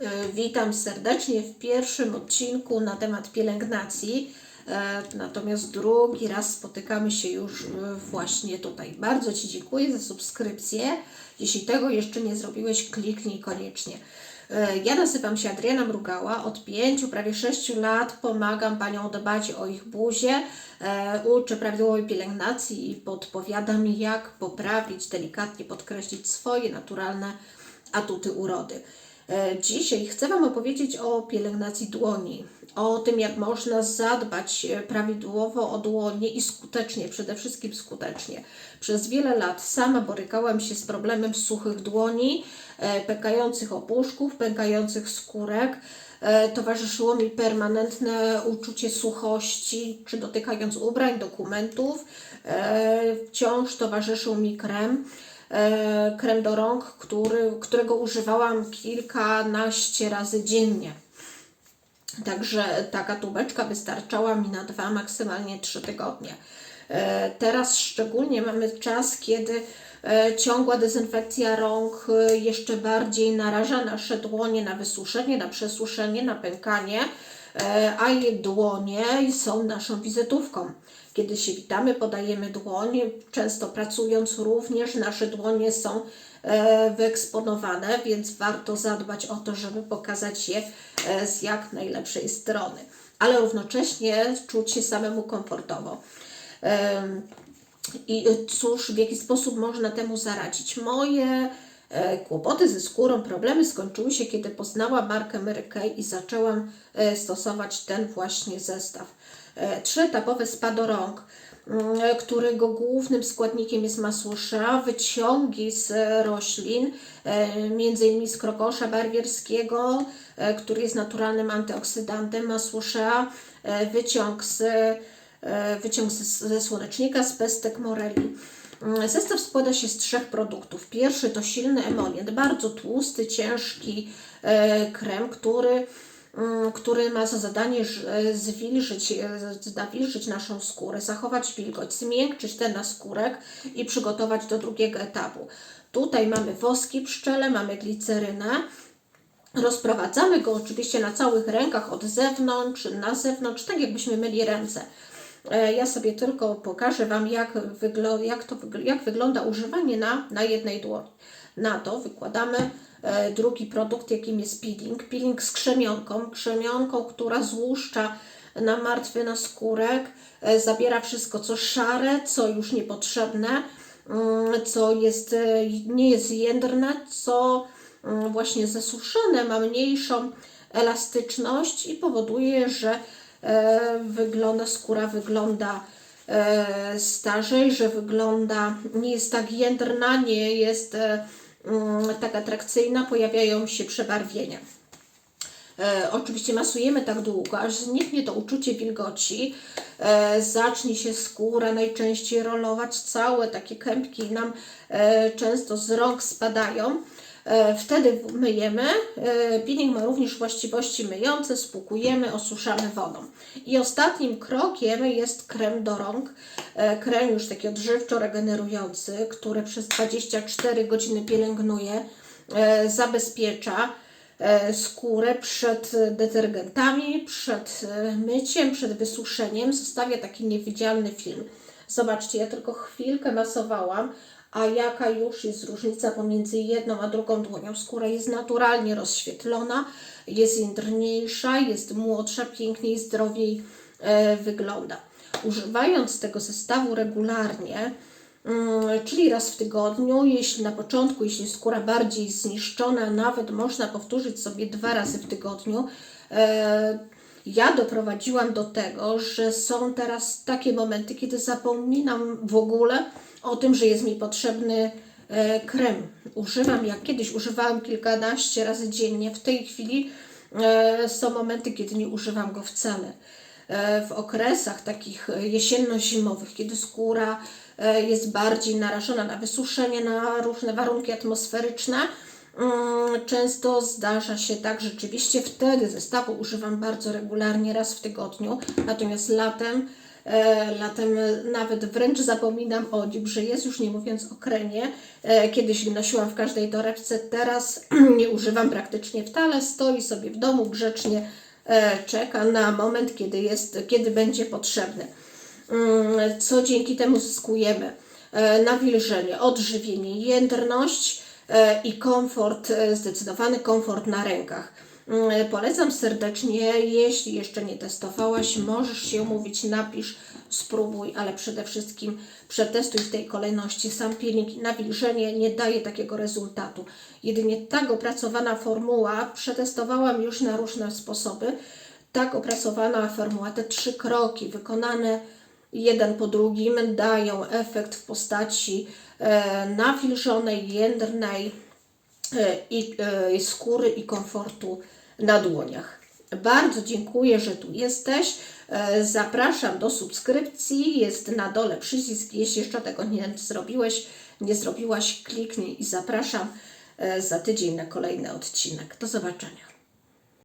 E, Witam serdecznie w pierwszym odcinku na temat pielęgnacji. E, Natomiast drugi raz spotykamy się już e, właśnie tutaj. Bardzo Ci dziękuję za subskrypcję. Jeśli tego jeszcze nie zrobiłeś, kliknij koniecznie. Ja nazywam się Adriana Mrugała. Od pięciu, prawie sześciu lat pomagam Paniom dbać o ich buzię, uczę prawidłowej pielęgnacji i podpowiadam, jak poprawić, delikatnie podkreślić swoje naturalne atuty urody. E, Dzisiaj chcę Wam opowiedzieć o pielęgnacji dłoni, o tym, jak można zadbać e, prawidłowo o dłonie i skutecznie, przede wszystkim skutecznie. Przez wiele lat sama borykałam się z problemem suchych dłoni, e, pękających opuszków, pękających skórek. Towarzyszyło mi permanentne uczucie suchości, czy dotykając ubrań, dokumentów. Wciąż towarzyszył mi krem krem do rąk, który, którego używałam kilkanaście razy dziennie. Także taka tubeczka wystarczała mi na dwa, maksymalnie trzy tygodnie. E, Teraz szczególnie mamy czas, kiedy e, ciągła dezynfekcja rąk e, jeszcze bardziej naraża nasze dłonie na wysuszenie, na przesuszenie, na pękanie, e, a je dłonie są naszą wizytówką. Kiedy się witamy, podajemy dłoń, często pracując również nasze dłonie są e, wyeksponowane, więc warto zadbać o to, żeby pokazać je e, z jak najlepszej strony, ale równocześnie czuć się samemu komfortowo. I cóż, w jaki sposób można temu zaradzić? Moje e, kłopoty ze skórą, problemy skończyły się, kiedy poznałam markę Mary Kay i zaczęłam e, stosować ten właśnie zestaw. E, Trzyetapowe spa do rąk, mm, e, którego głównym składnikiem jest masło wyciągi z e, roślin, e, innymi z krokosza barwierskiego, e, który jest naturalnym antyoksydantem, masło e, wyciąg z e, wyciąg ze słonecznika z pestek moreli. Mm, Zestaw składa się z trzech produktów. Pierwszy to silny emolient, bardzo tłusty, ciężki e, krem, który, mm, który ma za zadanie zwilżyć, e, nawilżyć naszą skórę, zachować wilgoć, zmiękczyć ten naskórek i przygotować do drugiego etapu. Tutaj mamy woski pszczele, mamy glicerynę, Rozprowadzamy go oczywiście na całych rękach od zewnątrz, na zewnątrz, tak jakbyśmy myli ręce. E, Ja sobie tylko pokażę Wam, jak, wyglo- jak, to, wygl- jak wygląda używanie na, na jednej dłoni. Na to wykładamy e, drugi produkt, jakim jest peeling. Peeling z krzemionką, krzemionką, która złuszcza na martwy naskórek, e, zabiera wszystko, co szare, co już niepotrzebne, mm, co jest, nie jest jędrne, co mm, właśnie zasuszone ma mniejszą elastyczność i powoduje, że wygląda, skóra wygląda e, starzej, że wygląda, nie jest tak jędrna, nie jest e, mm, tak atrakcyjna, pojawiają się przebarwienia. E, oczywiście masujemy tak długo, aż zniknie to uczucie wilgoci, e, zacznie się skóra najczęściej rolować, całe takie kępki nam e, często z rąk spadają. E, wtedy myjemy. E, peeling ma również właściwości myjące, spłukujemy, osuszamy wodą. I ostatnim krokiem jest krem do rąk. E, krem już taki odżywczo regenerujący, który przez 24 godziny pielęgnuje, zabezpiecza skórę przed detergentami, przed myciem, przed wysuszeniem. Zostawia taki niewidzialny film. Zobaczcie, ja tylko chwilkę masowałam, a jaka już jest różnica pomiędzy jedną a drugą dłonią. Skóra jest naturalnie rozświetlona, jest jędrniejsza, jest młodsza, piękniej, zdrowiej e, wygląda. Używając tego zestawu regularnie, Mm, czyli raz w tygodniu. Jeśli na początku, jeśli skóra bardziej zniszczona, nawet można powtórzyć sobie dwa razy w tygodniu. Ja doprowadziłam do tego, że są teraz takie momenty, kiedy zapominam w ogóle o tym, że jest mi potrzebny e, krem. Używam, jak kiedyś używałam kilkanaście razy dziennie, w tej chwili e, są momenty, kiedy nie używam go wcale e, w okresach takich jesienno-zimowych, kiedy skóra jest bardziej narażona na wysuszenie, na różne warunki atmosferyczne, często zdarza się tak, rzeczywiście wtedy zestawu używam bardzo regularnie, raz w tygodniu, natomiast latem E, latem nawet wręcz zapominam o nim, że jest już nie mówiąc o krenie. E, kiedyś nosiłam w każdej torebce, teraz nie używam praktycznie wcale. Stoi sobie w domu grzecznie, e, czeka na moment, kiedy, jest, kiedy będzie potrzebny. Mm, Co dzięki temu zyskujemy? Nawilżenie, odżywienie, jędrność i komfort, e, zdecydowany komfort na rękach. Mm, Polecam serdecznie, jeśli jeszcze nie testowałaś, możesz się umówić, napisz, spróbuj, ale przede wszystkim przetestuj w tej kolejności. Sam peeling nawilżenie nie daje takiego rezultatu. Jedynie tak opracowana formuła przetestowałam już na różne sposoby. Tak opracowana formuła, te trzy kroki wykonane jeden po drugim dają efekt w postaci e, nawilżonej, jędrnej, e, i e, skóry i komfortu na dłoniach. Bardzo dziękuję, że tu jesteś. Zapraszam do subskrypcji. Jest na dole przycisk. Jeśli jeszcze tego nie zrobiłeś, nie zrobiłaś, kliknij i zapraszam za tydzień na kolejny odcinek. Do zobaczenia.